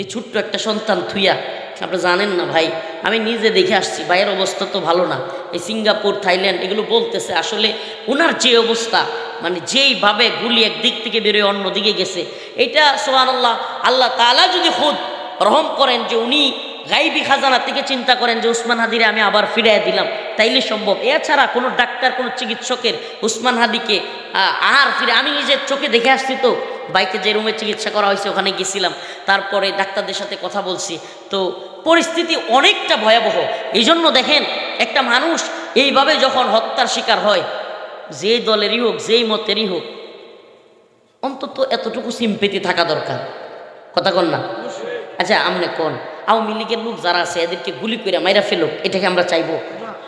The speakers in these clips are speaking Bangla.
এই ছোট্ট একটা সন্তান থুইয়া আপনি জানেন না ভাই, আমি নিজে দেখে আসছি, ভাইয়ের অবস্থা তো ভালো না। এই সিঙ্গাপুর, থাইল্যান্ড এগুলো বলতেছে, আসলে ওনার যে অবস্থা মানে যেইভাবে গুলি একদিক থেকে বেরোয় অন্য দিকে গেছে, এটা সোহান আল্লাহ আল্লাহ তালা যদি খুদ রহম করেন যে উনি গাইবি খাজানা থেকে চিন্তা করেন যে উসমান হাদিরে আমি আবার ফিরাই দিলাম, তাইলে সম্ভব। এছাড়া কোনো ডাক্তার, কোনো চিকিৎসকের উসমান হাদিকে আর ফিরে আমি নিজের চোখে দেখে আসছি তো বাইকে যে রুমে চিকিৎসা করা হয়েছে, ওখানে গেছিলাম। তারপরে ডাক্তারদের সাথে কথা বলছি। তো পরিস্থিতি অনেকটা ভয়াবহ। এই জন্য দেখেন, একটা মানুষ এইভাবে যখন হত্যার শিকার হয়, যে দলেরই হোক, যেই মতেরই হোক, অন্তত এতটুকু সিম্পেতি থাকা দরকার। কথা কন না? আচ্ছা আমনে কোন। আওয়ামী লীগের লোক যারা আছে, এদেরকে গুলি করে মাইরা ফেলুক এটাকে আমরা চাইব।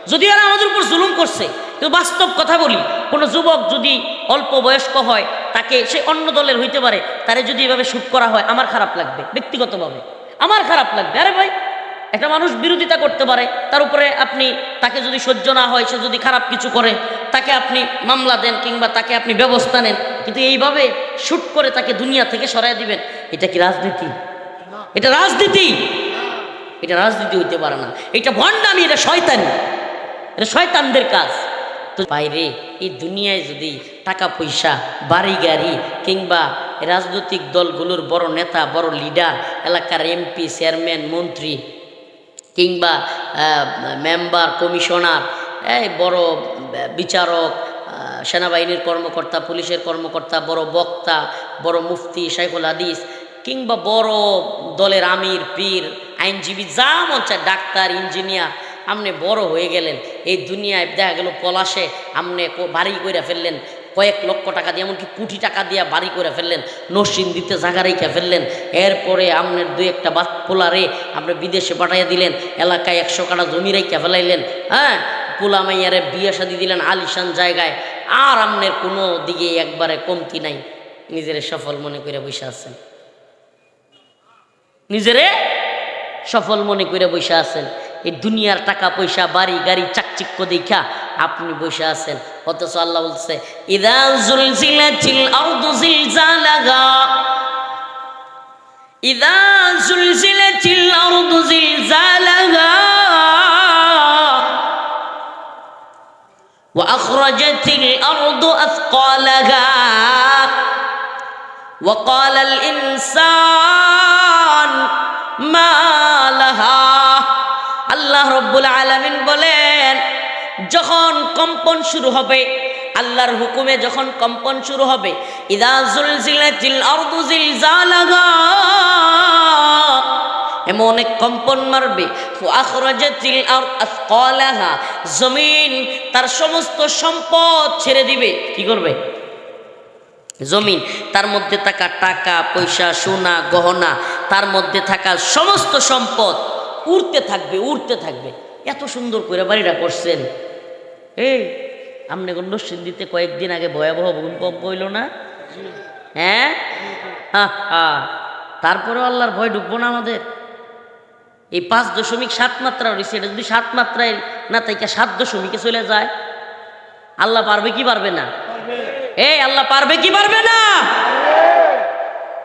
যদি আমাদের উপর জুলুম করছে কিন্তু বাস্তব কথা বলি। কোনো যুবক যদি অল্প বয়স্ক হয় তাকে সে অন্য দলের হইতে পারে, তারে যদি এভাবে শুট করা হয়, আমার খারাপ লাগবে, ব্যক্তিগতভাবে। আমার খারাপ লাগবে। আরে ভাই, একটা মানুষ বিরোধিতা করতে পারে, তার উপরে আপনি, তাকে যদি সহ্য না হয়, সে যদি খারাপ কিছু করে, তাকে আপনি মামলা দেন কিংবা তাকে আপনি ব্যবস্থা নেন, কিন্তু এইভাবে শ্যুট করে তাকে দুনিয়া থেকে সরাই দিবেন, এটা কি রাজনীতি? এটা রাজনীতি? এটা রাজনীতি হইতে পারে না। এটা ভণ্ডামি, এটা শয়তানি। এটা শয়তানদের কাজ। তো বাইরে এই দুনিয়ায় যদি টাকা পয়সা, বাড়ি গাড়ি কিংবা রাজনৈতিক দলগুলোর বড় নেতা, বড় লিডার, এলাকার এমপি, চেয়ারম্যান, মন্ত্রী কিংবা মেম্বার, কমিশনার, এই বড় বিচারক সেনাবাহিনীর কর্মকর্তা, পুলিশের কর্মকর্তা, বড় বক্তা, বড় মুফতি শাইখুল হাদিস কিংবা বড় দলের আমির, পীর, আইনজীবী, যা মন চায়, ডাক্তার, ইঞ্জিনিয়ার আপনি বড় হয়ে গেলেন। এই দুনিয়ায় দেখা গেল পলাশে আপনি বাড়ি করে ফেললেন। কয়েক লক্ষ টাকা দিয়ে, এমনকি কোটি টাকা দিয়ে বাড়ি করে ফেললেন। নসিন দিতে জায়গা রেখে ফেললেন। এরপরে আপনার দুই একটা বাদ পোলারে আপনি বিদেশে পাঠাইয়া দিলেন। এলাকায় একশো কাটা জমি রেখে ফেলাইলেন। হ্যাঁ পোলা মাইয়ারে বিয়ে শাদি দিলেন আলিশান জায়গায়। আর আপনার কোনো দিকে একবারে কমতি নাই। নিজের সফল মনে করে বসে আছেন। নিজেরে সফল মনে করে বসে আছেন। এই দুনিয়ার টাকা পয়সা বাড়ি গাড়ি চাকচিক্য দেখা আপনি বসে আছেন অথচ আল্লাহ বলছে ইদা জুলজিলাতিল আরদু জিলজালাহা ইদা জুলজিলাতিল আরদু জিলজালাহা وأخرجت الأرض أثقالها وقال الإنسان ما لها আল্লাহ রব্বুল আলামিন বলেন, যখন কম্পন শুরু হবে, আল্লাহর হুকুমে যখন কম্পন শুরু হবে এমন এক কম্পন মারবে জমিন তার সমস্ত সম্পদ ছেড়ে দিবে, কি করবে? জমিন, তার মধ্যে থাকা টাকা, পয়সা, সোনা, গহনা, তার মধ্যে থাকা সমস্ত সম্পদ উড়তে থাকবে উড়তে থাকবে। এত সুন্দর করে বাড়িটা করছেন। এই আপনি নরসিংদীতে কয়েকদিন আগে ভয়াবহ ভূমিকম্প হইল না? হ্যাঁ। তারপরেও আল্লাহর ভয় ঢুকবো না আমাদের। এই পাঁচ দশমিক সাত মাত্রা রয়েছে এটা যদি সাত মাত্রায় না তাইকা সাত দশমিকে চলে যায়। আল্লাহ পারবে কি পারবে না? এই, আল্লাহ পারবে কি পারবে না?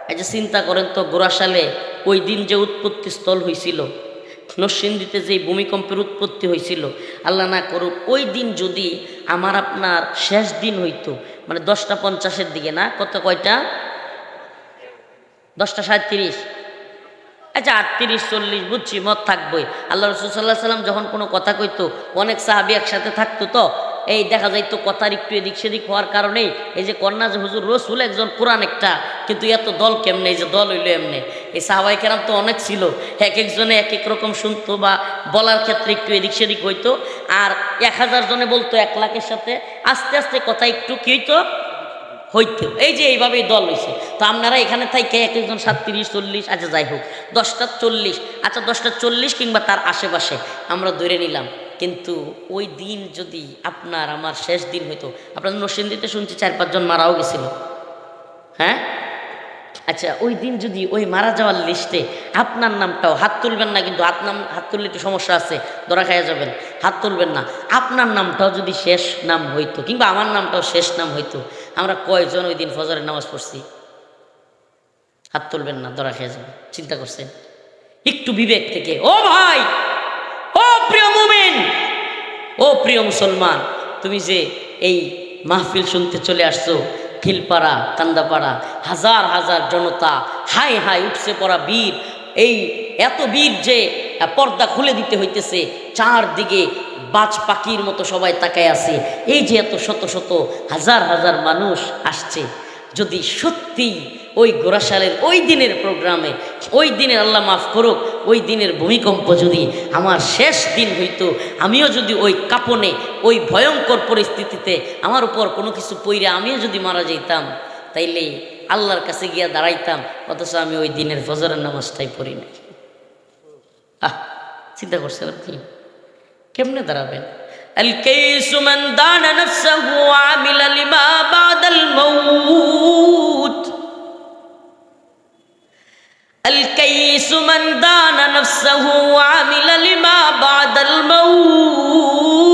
এই যে চিন্তা করেন তো গোরাশালে ওই দিন যে উৎপত্তি স্থল হয়েছিল নরসিংদীতে যে ভূমিকম্পের উৎপত্তি হয়েছিল, আল্লাহ না করুক, ওই দিন যদি আমার আপনার শেষ দিন হইতো মানে দশটা পঞ্চাশের দিকে না, কত কয়টা? দশটা সাঁত্রিশ আচ্ছা আটত্রিশ, চল্লিশ, বুঝছি, মত থাকবোই। আল্লাহ রসুল সাল্লাহ সাল্লাম যখন কোনো কথা কইতো, অনেক সাহাবি একসাথে থাকতো তো এই দেখা যাইতো কথার একটু এদিক সেদিক হওয়ার কারণে এই যে কন্যা যে হুজুর রসুল একজন কোরআন একটা, কিন্তু এত দল কেমনে, এই যে দল হইল এমনি? এই সাহাবাই কেরাম তো অনেক ছিল, এক একজনে এক এক রকম শুনতো বা বলার ক্ষেত্রে একটু এদিক সেদিক হইতো, আর এক হাজার জনে বলতো এক লাখের সাথে, আস্তে আস্তে কথা একটু কি হইতো? হইতে। এই যে এইভাবেই দল হয়েছে তো আপনারা এখানে থাইকে এক একজন সাতত্রিশ, চল্লিশ আচ্ছা যাই হোক, দশটা চল্লিশ আচ্ছা দশটা চল্লিশ কিংবা তার আশেপাশে, আমরা ধরে নিলাম। কিন্তু ওই দিন যদি আপনার আমার শেষ দিন হইতো। আপনার নরসিংদীতে শুনছি চার, পাঁচজন মারাও গেছিল। হ্যাঁ? আচ্ছা ওই দিন যদি ওই মারা যাওয়ার লিস্টে আপনার নামটাও, হাত তুলবেন না কিন্তু হাত নাম, হাত তুললে একটু সমস্যা আছে, ধরা খাইয়া যাবেন। হাত তুলবেন না। আপনার নামটাও যদি শেষ নাম হইতো, কিংবা আমার নামটাও শেষ নাম হইতো, আমরা কয়জন ওই দিন ফজরের নামাজ পড়ছি? হাত তুলবেন না, ধরা খেয়ে যাবে চিন্তা করছেন? একটু বিবেক থেকে, ও ভাই! ও প্রিয় মুমিন, ও প্রিয় মুসলমান, তুমি যে এই মাহফিল শুনতে চলে আসছো, খিলপাড়া, কান্দাপাড়া, হাজার হাজার জনতা হাই হাই উঠছে পড়া বীর, এই এত বীর যে পর্দা খুলে দিতে হইতেছে, চারদিকে বাজ পাখির মতো সবাই তাকায় আছে, এই যে এত শত শত হাজার হাজার মানুষ আসছে, যদি সত্যি ওই গোরাশালের ওই দিনের প্রোগ্রামে ওই দিনের আল্লাহ মাফ করুক ওই দিনের ভূমিকম্প যদি আমার শেষ দিন হইতো আমিও যদি ওই কাপনে ওই ভয়ঙ্কর পরিস্থিতিতে আমার উপর কোনো কিছু পইরে আমিও যদি মারা যাইতাম তাইলে আল্লাহর কাছে গিয়া দাঁড়াইতাম অথচ আমি ওই দিনের ফজরের নামাজটাই পড়ি না আহ চিন্তা করছেন আপনি কেমনে দাঁড়াবেন الكيس من دان نفسه وعمل لما بعد الموت الكيس من دان نفسه وعمل لما بعد الموت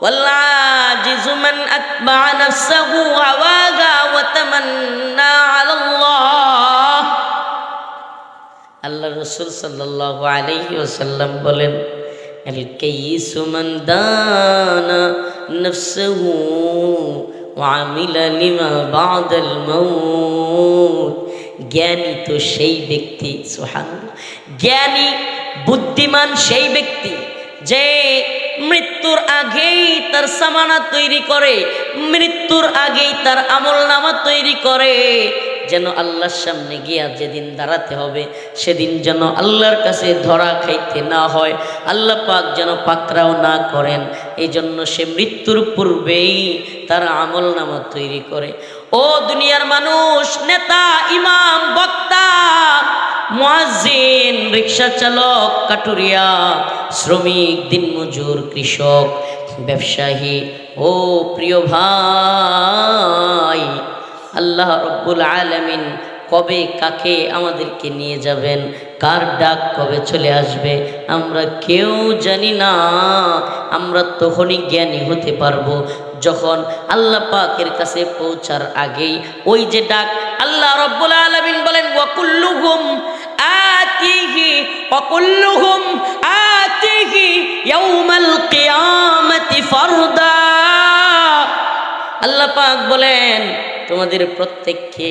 والعاجز من أتبع نفسه هواها وتمنى على الله আল্লাহ রসুল সাল্লাহ আলাইহি ওসাল্লাম বলেন আল কাইসু মান দানা নফসহু ওয়া আমিলা লিমা বাদাল মাউত জ্ঞানী তো সেই ব্যক্তি, সুবহানাল্লাহ। জ্ঞানী, বুদ্ধিমান সেই ব্যক্তি যে মৃত্যুর আগেই তার সামানা তৈরি করে, মৃত্যুর আগেই তার আমল নামা তৈরি করে। যেন আল্লাহর সামনে গিয়া যেদিন দাঁড়াতে হবে, সেদিন যেন আল্লাহর কাছে ধরা খাইতে না হয়। আল্লাহ পাক যেন পাকরাও না করেন। এই জন্য সে মৃত্যুর পূর্বেই তার আমল নামা তৈরি করে। ও দুনিয়ার মানুষ, নেতা, ইমাম, বক্তা মোয়াজিন রিক্সা চালক, কাটুরিয়া, শ্রমিক, দিনমজুর, কৃষক, ব্যবসায়ী, ও প্রিয় ভাই, আল্লাহ রব্বুল আলমিন কবে কাকে আমাদেরকে নিয়ে যাবেন? কার ডাক কবে চলে আসবে? আমরা কেউ জানি না। আমরা তখনই জ্ঞানী হতে পারব। যখন আল্লাহ পাকের কাছে পৌঁছার আগেই ওই যে ডাক আল্লাহ রব্বুল আলমিন বলেন ওয়াকুল্লুহুম আতিহি ওয়াকুল্লুহুম আতিহি ইয়াউমাল কিয়ামতি ফারদা। আল্লাহ পাক বলেন, তোমাদের প্রত্যেককে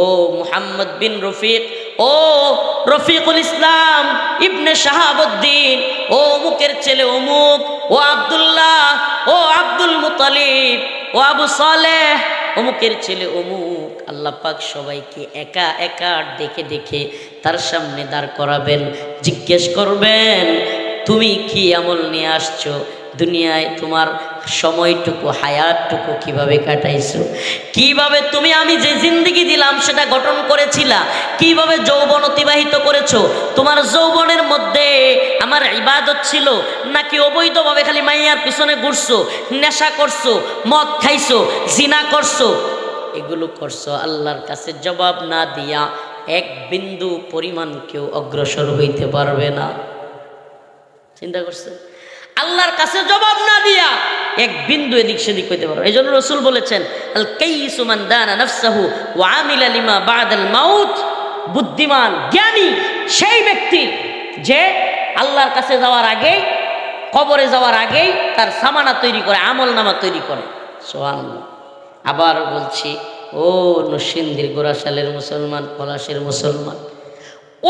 ও মুহাম্মদ বিন রফিক, ও রফিকুল ইসলাম ইবনে শাহাবুদ্দিন, ও অমুকের ছেলে অমুক, ও আব্দুল্লাহ, ও আব্দুল মুতালিব, ও আবু সালেহ, অমুকের ছেলে অমুক। আল্লাহ পাক সবাইকে একা একা দেখে দেখে তার সামনে দাঁড় করাবেন, জিজ্ঞেস করবেন, তুমি কি আমল নিয়ে আসছো? দুনিয়ায় তোমার সময়টুকু, হায়াতটুকু কীভাবে কাটাইছো? কীভাবে তুমি আমি যে জিন্দগি দিলাম সেটা গঠন করেছিলা? কীভাবে যৌবন অতিবাহিত করেছ? তোমার যৌবনের মধ্যে আমার ইবাদত ছিল, নাকি অবৈধভাবে খালি মাইয়ার পিছনে ঘুরছো, নেশা করছ, মদ খাইছো, জিনা করছ? এগুলো করছ, আল্লাহর কাছে জবাব না দিয়া এক বিন্দু পরিমাণ কেউ অগ্রসর হইতে পারবে না। চিন্তা করছে আল্লাহর কাছে জবাব না দিয়া এক বিন্দু এদিক সেদিক হইতে পারো এই জন্য রসুল বলেছেন, আল কাইসুমান দানা নফসাহু ওয়া আমিলা লিমা বাদাল মাউত। বুদ্ধিমান, জ্ঞানী সেই ব্যক্তি যে আল্লাহর কাছে যাওয়ার আগেই, কবরে যাওয়ার আগেই তার সামানা তৈরি করে, আমল নামা তৈরি করে। সোহান আবার বলছি, ও নসিন্দির গোরাশালের মুসলমান, পলাশের মুসলমান,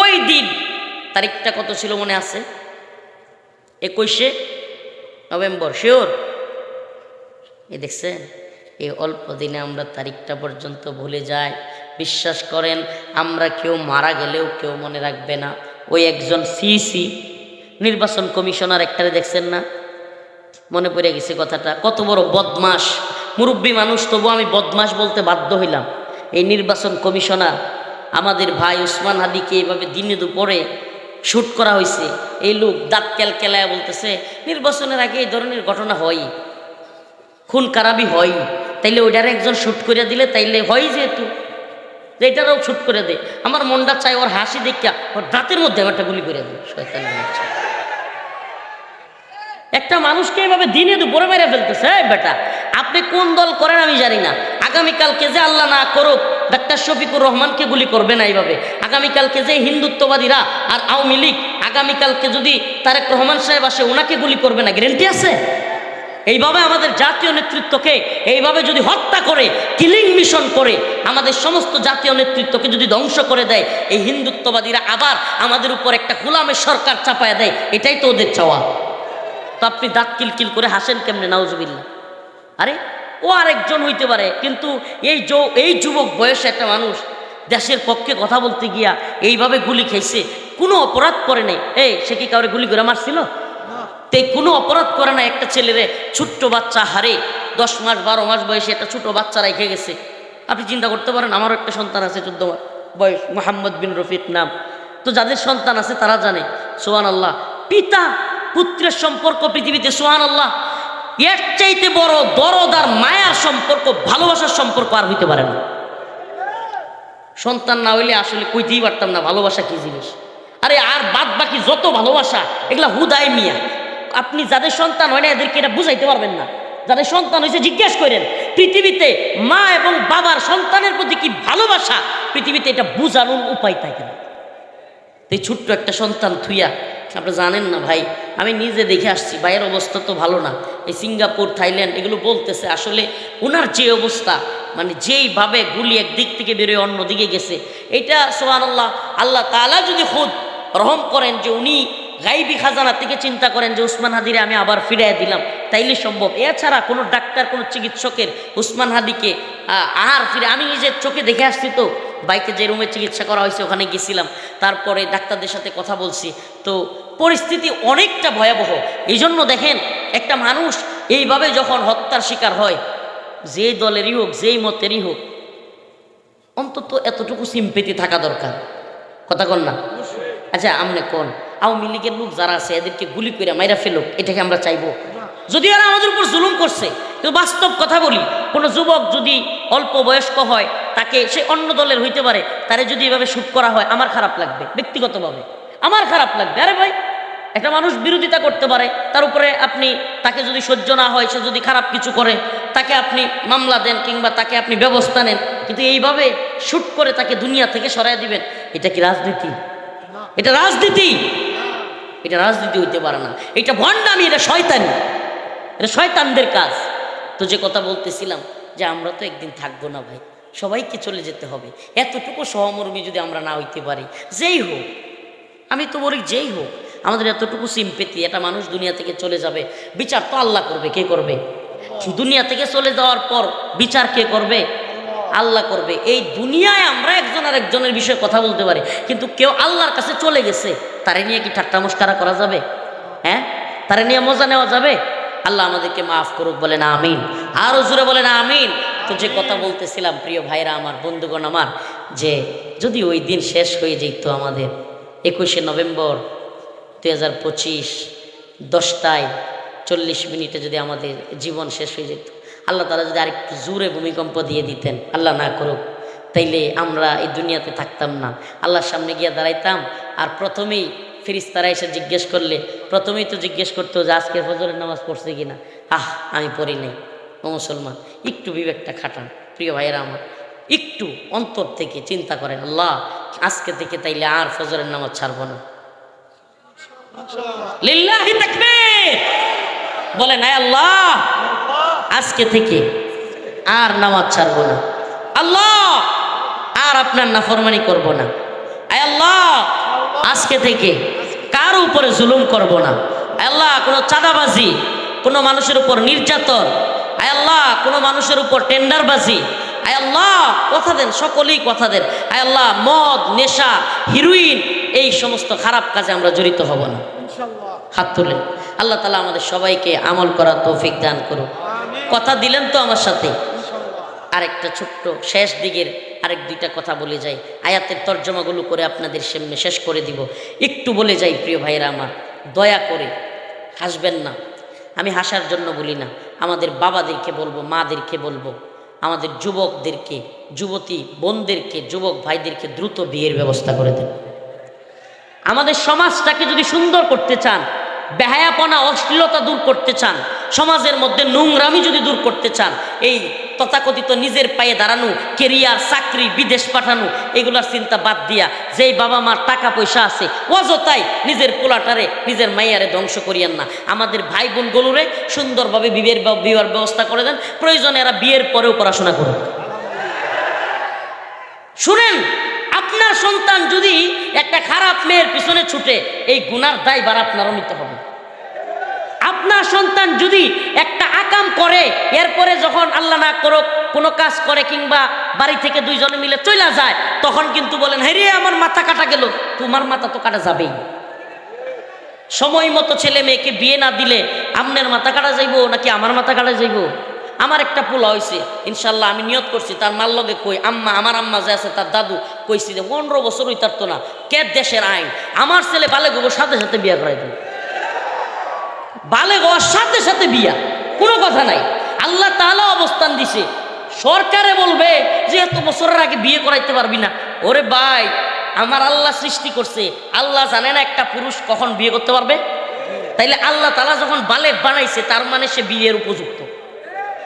ওই দিন তারিখটা কত ছিল মনে আছে? একুশে নভেম্বর, শিওর? এ দেখছেন, এই অল্প দিনে আমরা তারিখটা পর্যন্ত ভুলে যাই। বিশ্বাস করেন, আমরা কেউ মারা গেলেও কেউ মনে রাখবে না। ওই একজন সিসি নির্বাচন কমিশনার একটারে দেখছেন না? মনে পড়ে গেছে কথাটা, কত বড় বদমাস মুরব্বী মানুষ, তবু আমি বদমাস বলতে বাধ্য হইলাম। এই নির্বাচন কমিশনার, আমাদের ভাই উসমান হাদিকে এইভাবে দিনে দুপুরে শ্যুট করা হয়েছে এই লোক দাঁত ক্যালকেলায় বলতেছে, নির্বাচনের আগে এই ধরনের ঘটনা হয়। খুন কারাবি হয়। তাইলে ওইটারে একজন শ্যুট করে দিলে, তাইলে হয় যেহেতু। এটারও শ্যুট করে দে। আমার মনটা চাই ওর হাসি দেখিয়া ওর দাঁতের মধ্যে আমার একটা গুলি করে দেয় একটা মানুষকে এভাবে দিনে দুপুরে মেরে ফেলতেছে বেটা। আপনি কোন দল করেন আমি জানি না। আগামীকালকে যে আল্লাহ না করুক ডাক্তার শফিকুর রহমানকে গুলি করবে না এইভাবে। আগামীকালকে যে হিন্দুত্ববাদীরা আর আওয়ামী লীগ আগামীকালকে যদি তারেক রহমান সাহেব আসে, ওনাকে গুলি করবে না, গ্যারেন্টি আছে? এইভাবে আমাদের জাতীয় নেতৃত্বকে এইভাবে যদি হত্যা করে, কিলিং মিশন করে, আমাদের সমস্ত জাতীয় নেতৃত্বকে যদি ধ্বংস করে দেয়, এই হিন্দুত্ববাদীরা আবার আমাদের উপর একটা গোলামের সরকার চাপায় দেয়, এটাই তো ওদের চাওয়া। তো আপনি দাঁত কিলকিল করে হাসেন কেমনে? নাউজবিল্লা আরে ও আরেকজন হইতে পারে। কিন্তু এই এই যুবক বয়সে একটা মানুষ দেশের পক্ষে কথা বলতে গিয়া এইভাবে গুলি খেয়েছে কোনো অপরাধ করে নাই। এই সে কি কাউরে গুলি করে মারছিল? তো এই কোনো অপরাধ করে না একটা ছেলেরে ছোট্ট বাচ্চা হারে দশ মাস বারো মাস বয়সে একটা ছোট বাচ্চা রেখে গেছে। আপনি চিন্তা করতে পারেন আমারও একটা সন্তান আছে চোদ্দ মাস বয়স মোহাম্মদ বিন রফিক নাম। তো যাদের সন্তান আছে তারা জানে সোহান আল্লাহ পিতা পুত্রের সম্পর্ক পৃথিবীতে সোহান আল্লাহ এর চাইতে বড় দরদ আর মায়ার সম্পর্ক, ভালোবাসার সম্পর্ক আর হইতে পারে না। সন্তান না হইলে আসলে কইতেই পারতাম না ভালোবাসা কি জিনিস। আরে আর বাদ বাকি যত ভালোবাসা, এগুলা হুদায় মিয়া। আপনি যাদের সন্তান হয় না, এদেরকে এটা বুঝাইতে পারবেন না। যাদের সন্তান হয়েছে জিজ্ঞেস করেন, পৃথিবীতে মা এবং বাবার সন্তানের প্রতি কি ভালোবাসা? পৃথিবীতে এটা বুঝানোর উপায় থাকে না এই ছোট্ট একটা সন্তান থুইয়া আপনি জানেন না ভাই, আমি নিজে দেখে আসছি, ভাইয়ের অবস্থা তো ভালো না। এই সিঙ্গাপুর, থাইল্যান্ড এগুলো বলতেছে, আসলে ওনার যে অবস্থা মানে যেইভাবে গুলি একদিক থেকে বেরোয় অন্য দিকে গেছে, এটা সোহান আল্লাহ আল্লাহ তালা যদি খুদ রহম করেন যে উনি গাইবি খাজানা থেকে চিন্তা করেন যে উসমান হাদিরে আমি আবার ফিরাই দিলাম, তাইলে সম্ভব। এছাড়া কোনো ডাক্তার, কোনো চিকিৎসকের উসমান হাদিকে আর ফিরে আমি নিজের চোখে দেখে আসছি তো বাইকে যে রুমে চিকিৎসা করা হয়েছে ওখানে গেছিলাম। তারপরে ডাক্তারদের সাথে কথা বলছি। তো পরিস্থিতি অনেকটা ভয়াবহ। এই জন্য দেখেন একটা মানুষ এইভাবে যখন হত্যার শিকার হয় যে দলেরই হোক যেই মতেরই হোক অন্তত এতটুকু সিম্পেতি থাকা দরকার। কথা কন না? আচ্ছা আমনে কোন। আওয়ামী লীগের লোক যারা আছে এদেরকে গুলি করে মাইরা ফেলুক এটাকে আমরা চাইব। যদি এরা আমাদের উপর জুলুম করছে কিন্তু বাস্তব কথা বলি, কোনো যুবক যদি অল্প বয়স্ক হয়, তাকে সে অন্য দলের হইতে পারে, তারে যদি এভাবে শুট করা হয়, আমার খারাপ লাগবে, ব্যক্তিগতভাবে। আমার খারাপ লাগবে। আরে ভাই, একটা মানুষ বিরোধিতা করতে পারে, তার উপরে আপনি, তাকে যদি সহ্য না হয়, সে যদি খারাপ কিছু করে, তাকে আপনি মামলা দেন কিংবা তাকে আপনি ব্যবস্থা নেন, কিন্তু এইভাবে শুট করে তাকে দুনিয়া থেকে সরাই দিবেন, এটা কি রাজনীতি? এটা রাজনীতি! এটা রাজনীতি হইতে পারে না। এটা ভণ্ডামি, এটা শয়তানি। এটা শয়তানদের কাজ। তো যে কথা বলতেছিলাম যে আমরা তো একদিন থাকব না ভাই, সবাইকে চলে যেতে হবে। এতটুকু সহমর্মী যদি আমরা না হইতে পারি, যেই হোক, আমি তো বলি যেই হোক, আমাদের এতটুকু সিম্পেতি এটা মানুষ দুনিয়া থেকে চলে যাবে, বিচার তো আল্লাহ করবে, কে করবে? দুনিয়া থেকে চলে যাওয়ার পর বিচার কে করবে? আল্লাহ করবে। এই দুনিয়ায় আমরা একজন আর একজনের বিষয়ে কথা বলতে পারি, কিন্তু কেউ আল্লাহর কাছে চলে গেছে, তারে নিয়ে কি ঠাট্টা মস্কারা করা যাবে? হ্যাঁ? তারে নিয়ে মজা নেওয়া যাবে? আল্লাহ আমাদেরকে মাফ করুক, বলেন আমিন। আরও জুড়ে বলেন আমিন। তো যে কথা বলতেছিলাম, প্রিয় ভাইরা আমার, বন্ধুগণ আমার, যে যদি ওই দিন শেষ হয়ে যেত আমাদের, একুশে নভেম্বর দুই হাজার পঁচিশ, দশটায় চল্লিশ মিনিটে যদি আমাদের জীবন শেষ হয়ে যেত, আল্লাহ তালা যদি আরেকটু জোরে ভূমিকম্প দিয়ে দিতেন, আল্লাহ না করুক, তাইলে আমরা এই দুনিয়াতে থাকতাম না। আল্লাহর সামনে গিয়ে দাঁড়াইতাম, আর প্রথমেই ফিরিস্তারা এসে জিজ্ঞেস করলে, প্রথমেই তো জিজ্ঞেস করতো যে আজকে ফজরের নামাজ পড়ছে কিনা? আহ, আমি পড়ি নাই, ও মুসলমান, একটু বিবেকটা খাটান, প্রিয় ভাইয়েরা আমার, একটু অন্তর থেকে চিন্তা করেন, আল্লাহ, আজকে থেকে তাইলে আর ফজরের নামাজ ছাড়বো না। লিল্লাহি তাকবীর! বলে না আল্লাহ, আজকে থেকে আর নামাজ ছাড়বো না। আল্লাহ, আর আপনার নাফরমানি করব না। আয় আল্লাহ আজকে থেকে কার উপরে জুলুম করব না। আল্লাহ কোনো চাঁদাবাজি কোনো মানুষের উপর নির্যাতন আল্লাহ কোনো মানুষের উপর টেন্ডারবাজি আল্লাহ কথা দেন সকলেই কথা দেন আয় আল্লাহ মদ নেশা হিরোইন এই সমস্ত খারাপ কাজে আমরা জড়িত হব না। হাত তুলেন আল্লাহ তালা আমাদের সবাইকে আমল করার তৌফিক দান করুন কথা দিলেন তো আমার সাথে। আরেকটা ছোট্ট শেষ দিকের আরেক দুইটা কথা বলে যাই। আয়াতের তর্জমাগুলো করে আপনাদের সামনে শেষ করে দিব। একটু বলে যাই প্রিয় ভাইরা আমার, দয়া করে হাসবেন না। আমি হাসার জন্য বলি না। আমাদের বাবাদেরকে বলব, মাদেরকে বলব, আমাদের যুবকদেরকে, যুবতী বোনদেরকে, যুবক ভাইদেরকে দ্রুত বিয়ের ব্যবস্থা করে দেন। আমাদের সমাজটাকে যদি সুন্দর করতে চান বেহায়াপনা, অশ্লীলতা দূর করতে চান, সমাজের মধ্যে নোংরামি যদি দূর করতে চান, এই তথাকথিত নিজের পায়ে দাঁড়ানো, কেরিয়ার, চাকরি, বিদেশ পাঠানো, এগুলার চিন্তা বাদ দিয়া যেই বাবা মার টাকা পয়সা আছে, অযথাই নিজের পোলাটারে, নিজের মাইয়ারে ধ্বংস করিয়েন না। আমাদের ভাই বোন গলুরে সুন্দরভাবে বিয়ের বিবাহের ব্যবস্থা করে দেন। প্রয়োজনে এরা বিয়ের পরেও পড়াশোনা করুন শুনেন, আপনার সন্তান যদি একটা খারাপ মেয়ের পিছনে ছুটে, এই গুনার দায়বার আপনারও নিতে হবে। আপনার সন্তান যদি একটা আকাম করে, এরপরে যখন আল্লাহ না করো কোনো কাজ করে কিংবা বাড়ি থেকে দুইজনে মিলে চলে যায়, তখন কিন্তু বলেন হ্যাঁ আমার মাথা কাটা গেল। তোমার মাথা তো কাটা যাবেই সময় মতো ছেলে মেয়েকে বিয়ে না দিলে আমনের মাথা কাটা যাইবো নাকি আমার মাথা কাটা যাইবো? আমার একটা পোলা হয়েছে ইনশাল্লাহ আমি নিয়ত করছি, তার মার লগে কই, আম্মা, আমার আম্মা যে আছে, তার দাদু, কইছি যে পনেরো বছর তো না, কে দেশের আইন? আমার ছেলে বালে গোবো সাথে সাথে বিয়ে করাই দেবে। বালে হওয়ার সাথে সাথে বিয়া। কোনো কথা নাই। আল্লাহ তাহলে অবস্থান দিছে। সরকারে বলবে যে, এত বছরের আগে বিয়ে করাইতে পারবি না। ওরে ভাই, আমার আল্লাহ সৃষ্টি করছে। আল্লাহ জানে না একটা পুরুষ কখন বিয়ে করতে পারবে। তাইলে আল্লাহ তালা যখন বালেক বানাইছে, তার মানে সে বিয়ের উপযুক্ত।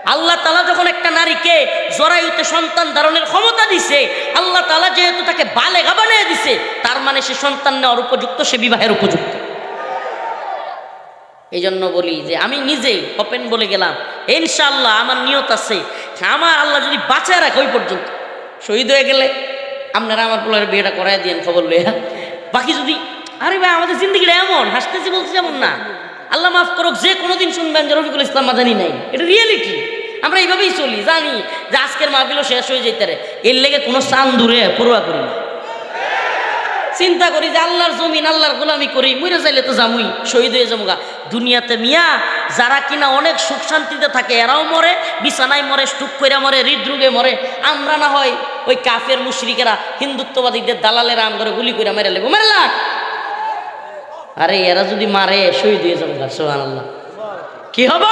আল্লাহ তালা যখন একটা নারীকে জরায়ুতে সন্তান ধারণের ক্ষমতা দিছে, আল্লাহ তালা যেহেতু তাকে বালে বালেগা বানিয়ে দিছে, তার মানে সে সন্তান নেওয়ার উপযুক্ত, সে বিবাহের উপযুক্ত। এই জন্য বলি যে আমি নিজেই ওপেন বলে গেলাম ইনশাল্লাহ আমার নিয়ত আছে আমার আল্লাহ যদি বাঁচায় রাখে ওই পর্যন্ত। শহীদ হয়ে গেলে আপনারা আমার পোলার বিয়েটা করাই দিয়েন খবর লইয়া। বাকি যদি, আরে ভাই, আমাদের জিন্দগিটা এমন, হাসতেছি বলছি এমন না। আল্লাহ মাফ করুক, যে কোনোদিন শুনবেন যে রফিকুল ইসলাম মাদানি নাই। এটা রিয়েলিটি আমরা এইভাবেই চলি, জানি যে আজকের মাহফিলও শেষ হয়ে যেতে এর লেগে কোনো চান দূরে পড়ুয়া করি না। চিন্তা করি যে আল্লাহর জমিন, আল্লাহর গোলামি করি, মরে যাইলে তো জামুই শহীদ হয়ে যাব গা দুনিয়াতে মিয়া, যারা কিনা অনেক সুখ শান্তিতে থাকে, এরাও মরে, বিছানায় মরে স্টুক করে মরে, হৃদরোগে মরে। আমরা না হয় ওই কাফের মুশরিকেরা, হিন্দুত্ববাদীদের দালালেরা আম গুলি করে মেরে লেবো। মেরে লাগ! আরে, এরা যদি মারে, শহীদ হয়ে যাব গা সোহান আল্লাহ কি হব?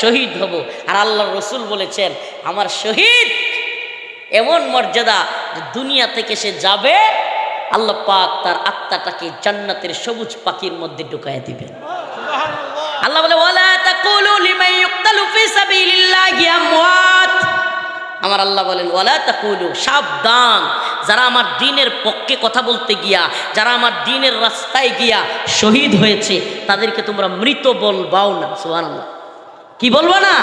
শহীদ হব। আর আল্লাহ রসুল বলেছেন, আমার শহীদ এমন মর্যাদা দুনিয়া থেকে সে যাবে আল্লাহ পাক তার আত্মাটাকে জান্নাতের সবুজ পাখির মধ্যে ঢুকায় দিবেন। আল্লাহ বলে ওয়ালা তাকুলু লিমান ইউক্তালু ফি সাবিলিল্লাহি আমওয়াত। আমার আল্লাহ বলেন ওয়ালা তাকুলু সাবধান। যারা আমার দিনের পক্ষে কথা বলতে গিয়া যারা আমার দিনের রাস্তায় গিয়া শহীদ হয়েছে তাদেরকে তোমরা মৃত বলবাও না। সুবহানাল্লাহ। কি বলব না?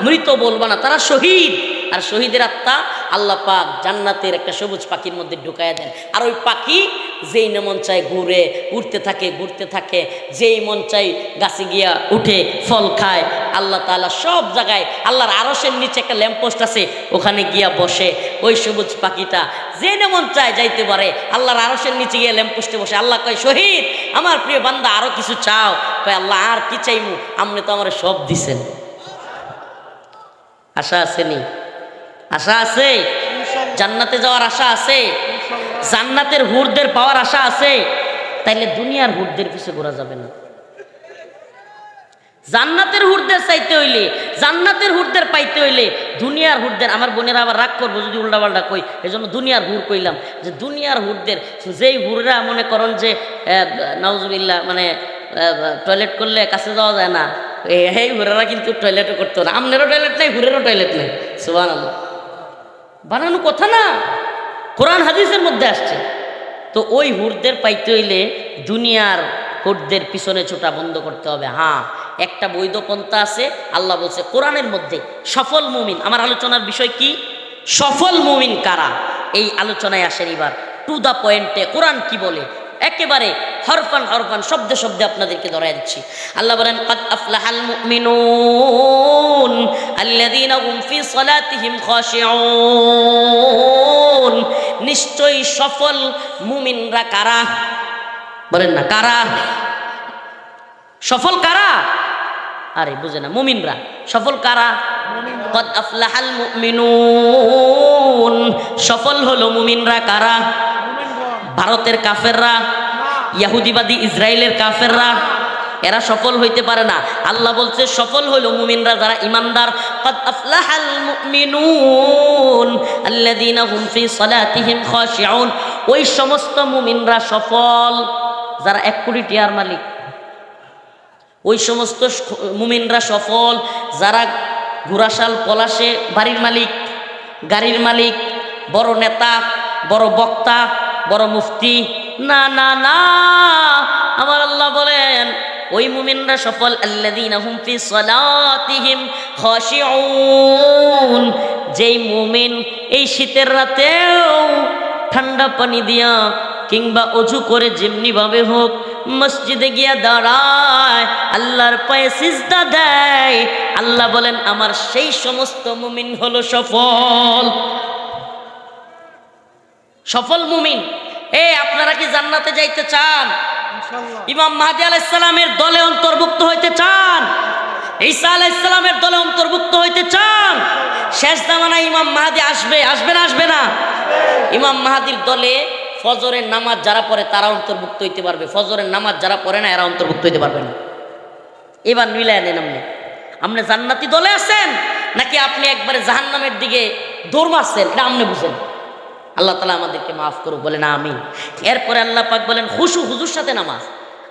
মৃত বলব না। তারা শহীদ। আর শহীদের আত্মা আল্লাহ পাক জান্নাতের একটা সবুজ পাখির মধ্যে ঢুকাইয়া দেন। আর ওই পাখি যেই না মন চায় ঘুরে উঠতে থাকে, ঘুরতে থাকে, যেই মন চাই গাছে গিয়া উঠে, ফল খায়, আল্লাহ তাআলা সব জায়গায় আল্লাহর আরসের নিচে একটা ল্যাম্পপোস্ট আছে, ওখানে গিয়া বসে। ওই সবুজ পাখিটা যে মন চায় যাইতে পারে, আল্লাহর আরসের নিচে গিয়ে ল্যাম্পপোস্টে বসে। আল্লাহ কয়, শহীদ, আমার প্রিয় বান্দা, আরও কিছু চাও? কয়, আল্লাহ, আর কি চাইমু? আপনি তো আমার সব দিছেন। আশা আসেনি আশা আছে? জান্নাতে যাওয়ার আশা আছে? জান্নাতের হুরদের পাওয়ার আশা আছে? তাইলে দুনিয়ার হুরদের পিছে ঘোরা যাবে না। জান্নাতের হুরদের চাইতে হইলে, জান্নাতের হুরদের পাইতে হইলে দুনিয়ার হুরদের, আমার বোনেরা আবার রাগ করব, যদি উল্টাপাল্টা কই এই জন্য দুনিয়ার হুর কইলাম যে দুনিয়ার হুরদের, যেই হুররা মনে করেন যে নওজবিল্লা মানে টয়লেট করলে কাছে যাওয়া যায় না এই হুরেরা কিন্তু টয়লেটও করতো না, আমনেরও টয়লেট নেই, হুরেরও টয়লেট নেই সুবান আল্লাহ বানানো কথা না। কোরআন হাদিসের মধ্যে আসছে। তো ওই হুরদের পাইতে হইলে দুনিয়ার হুরদের পিছনে ছোটা বন্ধ করতে হবে। হ্যাঁ একটা বৈধ পন্থা আছে, আল্লাহ বলছে কোরআনের মধ্যে সফল মুমিন। আমার আলোচনার বিষয় কি? সফল মুমিন কারা? এই আলোচনায় আসেন এবার। টু দ্য পয়েন্টে কোরআন কি বলে? একেবারে হরফান হরফান, শব্দ শব্দে আপনাদেরকে ধরাই দিচ্ছি। আল্লাহ বলেন, কাদ আফলাহাল মুমিনুন আল্লাযীনা হুম ফি সালাতিহিম খাশিউন। নিশ্চয়ই সফল মুমিনরা কারা? বলেন না, কারা? সফল কারা? আরে, বুঝে না, মুমিনরা। সফল কারা? কদ আফলাহাল মুমিনুন। সফল হলো মুমিনরা কারা? ভারতের কাফেররা ইয়াহুদিবাদী ইসরায়েলের কাফেররা এরা সফল হইতে পারে না আল্লাহ বলছে সফল হইল মুমিনরা যারা ইমানদার قد أفلح المؤمنون الذين هم في صلاتهم خاشعون ওই সমস্ত মুমিনরা সফল যারা এক কোটি টিয়ার মালিক ওই সমস্ত মুমিনরা সফল যারা ঘোড়াশাল পলাশে বাড়ির মালিক গাড়ির মালিক বড় নেতা বড় বক্তা বড় মুফতি। না না না। আমার আল্লাহ বলেন, ওই মুমিনরা সফল। আল্লাযীনা হুম ফি সালাতিহিম খাশিউন। যেই মুমিন এই শীতের রাতেও ঠান্ডা পানি দিয়া কিংবা অজু করে যেমনি ভাবে হোক মসজিদে গিয়া দাঁড়ায়, আল্লাহর পায়ে সিজদা দেয়। আল্লাহ বলেন, আমার সেই সমস্ত মুমিন হলো সফল। সফল মুমিন। এ আপনারা কি জান্নাতে যাইতে চান? ইমাম মাহাদি আলাইসালামের দলে অন্তর্ভুক্ত হইতে চান? ঈসা আলাইসালামের দলে অন্তর্ভুক্ত হইতে চান? শেষ জামানায় ইমাম মাহাদি আসবে আসবে না আসবে না? ইমাম মাহাদির দলে ফজরের নামাজ যারা পড়ে তারা অন্তর্ভুক্ত হইতে পারবে। ফজরের নামাজ যারা পড়ে না এরা অন্তর্ভুক্ত হইতে পারবে না। এবার মিলায় নেন আপনি। আপনি জান্নাতি দলে আছেন নাকি আপনি একবারে জাহান্নামের দিকে দৌড় মারছেন? এটা আপনি বুঝেন। আল্লাহ তালা আমাদেরকে মাফ করুক বলে না আমি এরপরে আল্লাহ পাক বলেন হুসু হুজুর সাথে নামাজ।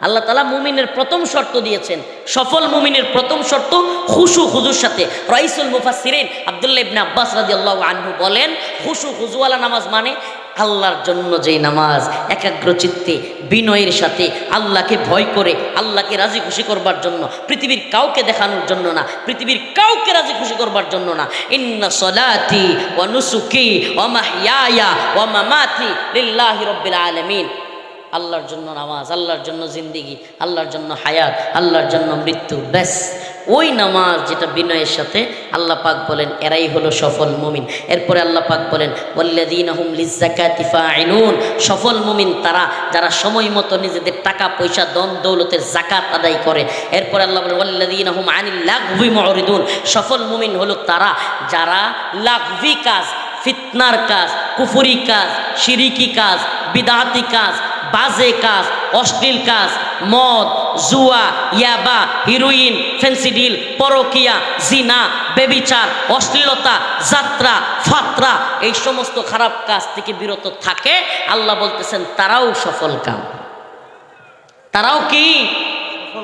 আল্লাহ তালা মুমিনের প্রথম শর্ত দিয়েছেন, সফল মুমিনের প্রথম শর্ত হুসু হুজুর সাথে। রাইসুল মুফাসিরিন আবদুল্লাহ ইবনে আব্বাস রাজি আল্লাহ আনহু বলেন হুসু হুজুওয়ালা নামাজ মানে আল্লাহর জন্য যেই নামাজ, একাগ্র চিত্তে, বিনয়ের সাথে আল্লাহকে ভয় করে, আল্লাহকে রাজি খুশি করবার জন্য, পৃথিবীর কাউকে দেখানোর জন্য না, পৃথিবীর কাউকে রাজি খুশি করবার জন্য না। ইন্না সলাতি ওয়া নুসুকি ওয়া মাহইয়ায়া ওয়া মামাতি লিল্লাহি রাব্বিল আলামিন। আল্লাহর জন্য নামাজ, আল্লাহর জন্য জিন্দিগি, আল্লাহর জন্য হায়াত, আল্লাহর জন্য মৃত্যু, ব্যাস। ওই নামাজ যেটা বিনয়ের সাথে আল্লাহ পাক বলেন, এরাই হলো সফল মুমিন। এরপরে আল্লাহ পাক বলেন, ওয়াল্লাযীনা হুম লিজ্জাকাতি ফাঈলুন। সফল মুমিন তারা, যারা সময় মতো নিজেদের টাকা, পয়সা দন দৌলতের জাকাত আদায় করে। এরপরে আল্লাহ বলেন, ওয়াল্লাযীনা হুম আনিল লাগভি মুরিদুন সফল মুমিন হলো তারা, যারা লাগভি কাজ, ফিতনার কাজ, কুফুরি কাজ, শিরিকি কাজ, বিদাতি কাজ বাজে কাজ, অশ্লীল কাজ, মদ, জুয়া, ইয়াবা, হিরোইন, ফেন্সিডিল, পরকিয়া, জিনা, বেবিচার, অশ্লীলতা, যাত্রা, ফাত্রা, এই সমস্ত খারাপ কাজ থেকে বিরত থাকে। আল্লাহ বলতেছেন, তারাও সফল কাম। তারাও কি?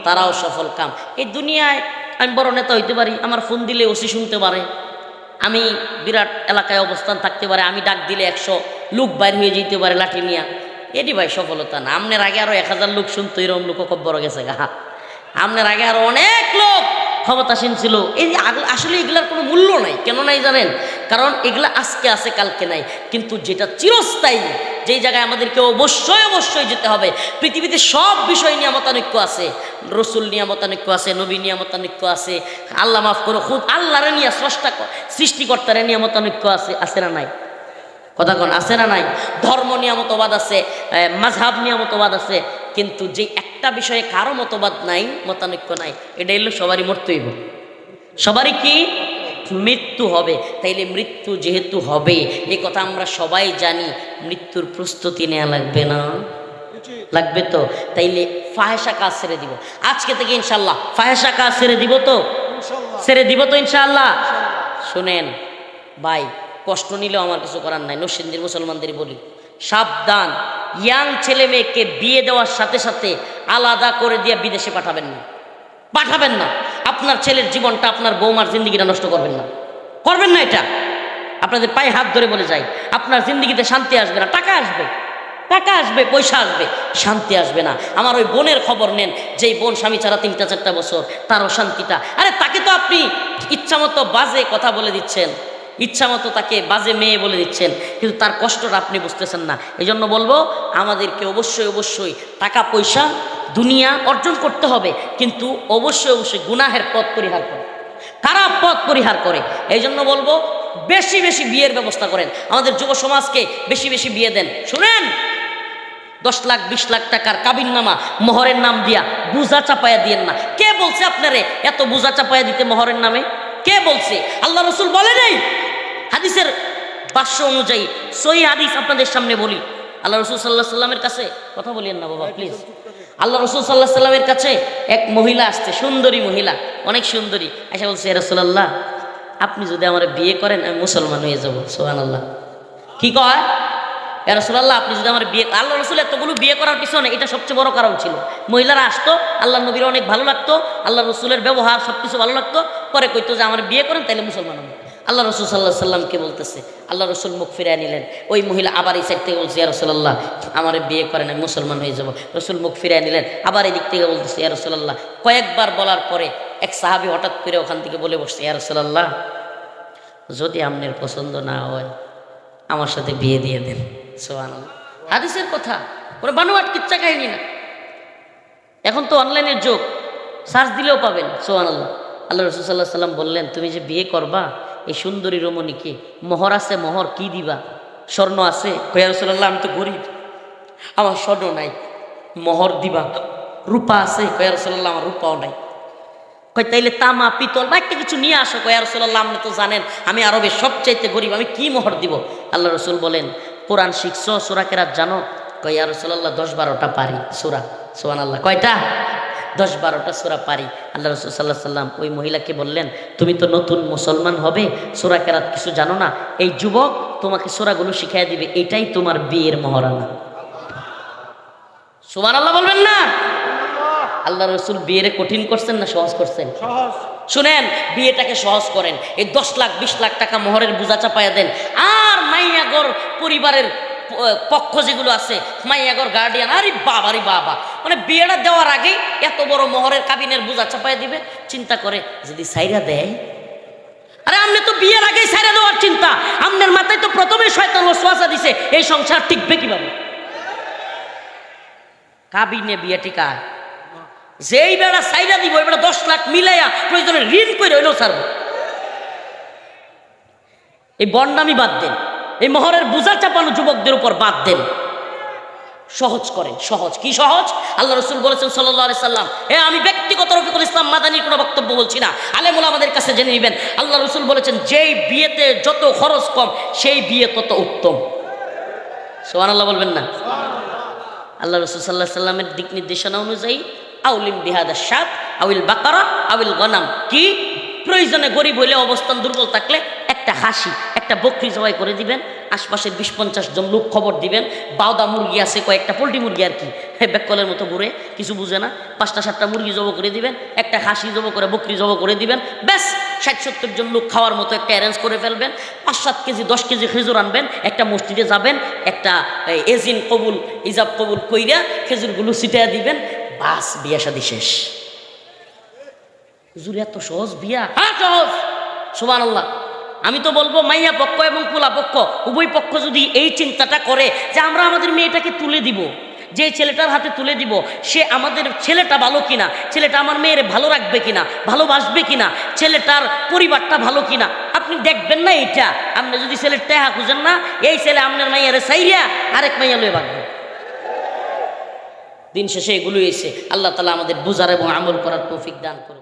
তারাও সফল কাম। এই দুনিয়ায় আমি বড় নেতা হইতে পারি, আমার ফোন দিলে ওসি শুনতে পারে। আমি বিরাট এলাকায় অবস্থান থাকতে পারে, আমি ডাক দিলে একশো লোক বাইর হয়ে যেতে পারে লাঠি নিয়ে। এটি ভাই সফলতা না। আমনের আগে আরও এক হাজার লোক শুনতো এরকম লোক খুব বড় গেছে গা। আমনের আগে আরও অনেক লোক ক্ষমতাসীন ছিল। এই আসলে এগুলার কোনো মূল্য নাই, কেন নাই জানেন? কারণ এগুলা আজকে আছে, কালকে নাই। কিন্তু যেটা চিরস্থায়ী, যেই জায়গায় আমাদেরকে অবশ্যই অবশ্যই যেতে হবে, পৃথিবীতে সব বিষয় নিয়ে মতানৈক্য আছে। রসুল নিয়ে মতানৈক্য আছে, নবী নিয়ে মতানৈক্য আছে, আল্লাহ মাফ করো খুদ আল্লাহরে নিয়ে স্রষ্টা সৃষ্টিকর্তারে নিয়ে মতানৈক্য আছে আছে না নাই? কথা কোন আছে না নাই? ধর্ম নিয়ে মতবাদ আছে মাঝহাব নিয়ে মতবাদ আছে কিন্তু যে একটা বিষয়ে কারও মতবাদ নাই মতানৈক্য নাই এটা হলো সবারই মরতে হইব। সবারই কি? মৃত্যু হবে। তাইলে মৃত্যু যেহেতু হবে এ কথা আমরা সবাই জানি মৃত্যুর প্রস্তুতি নেওয়া লাগবে না? লাগবে তো? তাইলে ফাহেসা কাজ ছেড়ে দিব। আজকে থেকে ইনশাল্লাহ ফাহেসা কাজ ছেড়ে দিব তো? ছেড়ে দিব তো ইনশাল্লাহ শুনেন ভাই কষ্ট নিলেও আমার কিছু করার নাই। নসিন্দির মুসলমানদের বলি, সাবধান, ইয়াং ছেলে মেয়েকে বিয়ে দেওয়ার সাথে সাথে আলাদা করে দিয়ে বিদেশে পাঠাবেন না। পাঠাবেন না। আপনার ছেলের জীবনটা আপনার বৌমার জিন্দগিটা নষ্ট করবেন না। করবেন না এটা। আপনাদের পায়ে হাত ধরে বলে যাই, আপনার জিন্দগিতে শান্তি আসবে না, টাকা আসবে। টাকা আসবে, পয়সা আসবে, শান্তি আসবে না। আমার ওই বোনের খবর নেন, যেই বোন স্বামী ছাড়া তিনটা চারটা বছর, তারও শান্তিটা। আরে তাকে তো আপনি ইচ্ছামতো বাজে কথা বলে দিচ্ছেন। ইচ্ছামতো তাকে বাজে মেয়ে বলে দিচ্ছেন, কিন্তু তার কষ্টটা আপনি বুঝতেছেন না। এই জন্য বলব, আমাদেরকে অবশ্যই অবশ্যই টাকা, পয়সা, দুনিয়া অর্জন করতে হবে, কিন্তু অবশ্যই অবশ্যই গুনাহের পথ পরিহার করে। খারাপ পথ পরিহার করে। এই জন্য বলব, বেশি বেশি বিয়ের ব্যবস্থা করেন। আমাদের যুব সমাজকে বেশি বেশি বিয়ে দেন। শুনেন! দশ লাখ, বিশ লাখ টাকার কাবিন নামা মোহরের নাম দিয়া বুঝা চাপায়া দিয়েন না। কে বলছে আপনারে এত বুঝা চাপায়া দিতে মোহরের নামে? কে বলছে? আল্লাহ রসুল বলে নেই? হাদিসের বাস্য অনুযায়ী সই হাদিস আপনাদের সামনে বলি। আল্লাহ রসুল সাল্লাহ সাল্লামের কাছে কথা বলিয়েন না বাবা প্লিজ আল্লাহ রসুল সাল্লাহ সাল্লামের কাছে এক মহিলা আসছে, সুন্দরী মহিলা, অনেক সুন্দরী। আশা বলছে রসুল্লাহ আপনি যদি আমার বিয়ে করেন, আমি মুসলমান হয়ে যাব। সোহান আল্লাহ কি কয়? রসুল্লাহ আপনি যদি আমার বিয়ে, আল্লাহ রসুল এতগুলো বিয়ে করার পিছনে এটা সবচেয়ে বড় কারণ ছিল। মহিলারা আসতো আল্লাহ নবীর অনেক ভালো লাগতো আল্লাহ রসুলের ব্যবহার সব কিছু ভালো লাগতো, পরে কইতো যে, আমার বিয়ে করেন তাহলে মুসলমান হব। আল্লাহ রসুল সাল্লাহ সাল্লামকে বলতেছে, আল্লাহ রসুল মুখ ফিরিয়ে নিলেন, ওই মহিলা আবার এই সাইড থেকে বলছে, ইয়া রসুল্লাহ আমার বিয়ে করেন আমি মুসলমান হয়ে যাব। রসুল মুখ ফিরিয়ে নিলেন, আবার এই দিক থেকে বলতেছে, ইয়া রসুল্লাহ কয়েকবার বলার পরে এক সাহাবি হঠাৎ করে ওখান থেকে বলে বসছে, ইয়া রসুল্লাহ যদি আপনার পছন্দ না হয়, আমার সাথে বিয়ে দিয়ে দেন। সোহান হাদিসের কথা ওরা বানুয়াট কিচ্ছা কাহিনী না। এখন তো অনলাইনের যুগ, সার্চ দিলেও পাবেন সোহান আল্লাহ আল্লাহ রসুল্লাহ সাল্লাম বললেন, তুমি যে বিয়ে করবা এই সুন্দরী রমণীকে, মোহর আছে মোহর, কি দিবা? স্বর্ণ আছে? কয়া রসুল্লাহ আমি তো গরিব। আমার স্বর্ণ নাই, মোহর দিবা। রূপা আছে? কয়া রসুল্লাহ আমার রূপাও নাই। কয়, তাইলে তামা, পিতল বা একটা কিছু নিয়ে আসো। কয়া রসুল্লাহ আপনি তো জানেন, আমি আরবের সবচাইতে গরিব, আমি কি মোহর দিব? আল্লাহ রসুল বলেন, কোরআন শিখছো, সুরা জানো? কয়া রসুল্লাহ দশ বারোটা পারি, সুরা। সোহান আল্লাহ কয়টা? দশ বারোটা সুরা পারি। আল্লাহ রসুল সাল্লাহ সাল্লাম ওই মহিলাকে বললেন তুমি তো নতুন মুসলমান হবে সুরা কেরাত কিছু জানো না? এই যুবক তোমাকে সুরাগুলো শিখাই দিবে এটাই তোমার বিয়ের মহারানা। সুমান আল্লাহ বলবেন না? আল্লাহ রসুল বিয়েরে কঠিন করছেন না সহজ করছেন? শুনেন বিয়েটাকে সহজ করেন। এই দশ লাখ বিশ লাখ টাকা মোহরের বোঝা চাপাইয়া দেন। আর মাইয়াগর পরিবারের পক্ষ যেগুলো আছে, মাইয়াগর গার্ডিয়ান আরে বাবা আরে বাবা। মানে বিয়েটা দেওয়ার আগেই এত বড় মোহরের কাবিনের বোঝা চাপাইয়া দিবে, চিন্তা করে যদি সাইরা দেয়। আরে আপনি তো বিয়ের আগেই সাইরা দেওয়ার চিন্তা। আপনার মাথায় তো প্রথমে শয়তান ওয়াসওয়াসা দিছে, এই সংসার টিকবে কীভাবে? কাবিনে বিয়ে টিকা। যেই বেড়া সাইরা দিব এই বেড়া দশ লাখ মিলাইয়া প্রয়োজনে ঋণ করে হইলেও ছাড়বো। এই বন্ডামি বাদ দেন। এই মহরের বোঝা চাপানো যুবকদের উপর বাদ দেন। সহজ করেন সহজ। কি সহজ? আল্লাহ রসুল বলেছেন সাল্লাহ সাল্লাম এ আমি ব্যক্তিগত রফিকুল ইসলাম মাদানির কোনো বক্তব্য বলছি না। আলেমুল আমাদের কাছে জেনে নেবেন। আল্লাহ রসুল বলেছেন যেই বিয়েতে যত খরচ কম সেই বিয়ে তত উত্তম। সোহান আল্লাহ বলবেন না? আল্লাহ রসুল সাল্লাহ সাল্লামের দিক নির্দেশনা অনুযায়ী আউলিম বিহাদা সাপ আউল বাকারা আউল গনাম। কি? প্রয়োজনে গরিব হইলে অবস্থান দুর্বল থাকলে একটা হাসি, একটা বকরি জবাই করে দিবেন, আশপাশের বিশ পঞ্চাশ জন লোক খবর দিবেন, বাউদা মুরগি আছে, কয়েকটা পোলট্রি মুরগি আর কি ব্যাককলের মতো ঘুরে, কিছু বুঝে না, পাঁচটা, সাতটা মুরগি জব করে দিবেন, একটা হাসি জব করে, বকরি জব করে দিবেন, ব্যাস ষাট সত্তর জন লোক খাওয়ার মতো একটা অ্যারেঞ্জ করে ফেলবেন পাঁচ সাত কেজি, দশ কেজি খেজুর আনবেন, একটা মসজিদে যাবেন, একটা এজিন কবুল, ইজাব কবুল কইরা খেজুরগুলো ছিটাইয়া দিবেন, বাস, বিয়া শাদি শেষ। হুজুর, এত সহজ বিয়া? হ্যাঁ সহজ। সুমান আল্লাহ আমি তো বলব মাইয়া পক্ষ এবং পোলা পক্ষ, উভয় পক্ষ যদি এই চিন্তাটা করে যে আমরা আমাদের মেয়েটাকে তুলে দিব, যে ছেলেটার হাতে তুলে দিব, সে আমাদের ছেলেটা ভালো কিনা, ছেলেটা আমার মেয়ের ভালো রাখবে কিনা, ভালোবাসবে কিনা, ছেলেটার পরিবারটা ভালো কিনা, আপনি দেখবেন না এইটা। আপনি যদি ছেলের টেহা খুঁজেন না, এই ছেলে আপনার মাইয়ারে সাইরিয়া আরেক মাইয়া লয়ে বাঁধবে। দিন শেষে এগুলোই এসে আল্লাহ তালা আমাদের বুঝার এবং আমল করার তৌফিক দান করে